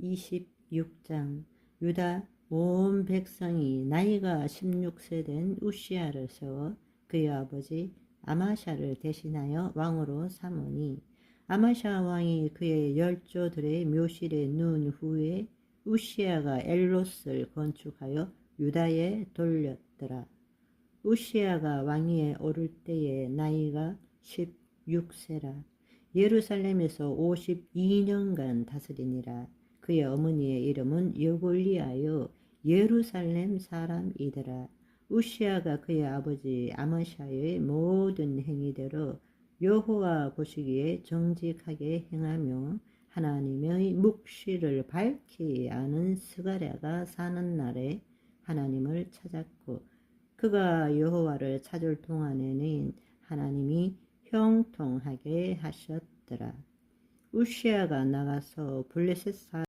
26장 유다 온 백성이 나이가 16세 된 우시아를 세워 그의 아버지 아마샤를 대신하여 왕으로 삼으니 아마샤 왕이 그의 열조들의 묘실에 누운 후에 우시아가 엘롯을 건축하여 유다에 돌렸더라. 우시아가 왕위에 오를 때에 나이가 16세라. 예루살렘에서 52년간 다스리니라. 그의 어머니의 이름은 여골리아요 예루살렘 사람이더라. 우시아가 그의 아버지 아마샤의 모든 행위대로 여호와 보시기에 정직하게 행하며 하나님의 묵시를 밝히 아는 스가랴가 사는 날에 하나님을 찾았고 그가 여호와를 찾을 동안에는 하나님이 형통하게 하셨더라. 우시아가 나가서 블레셋 사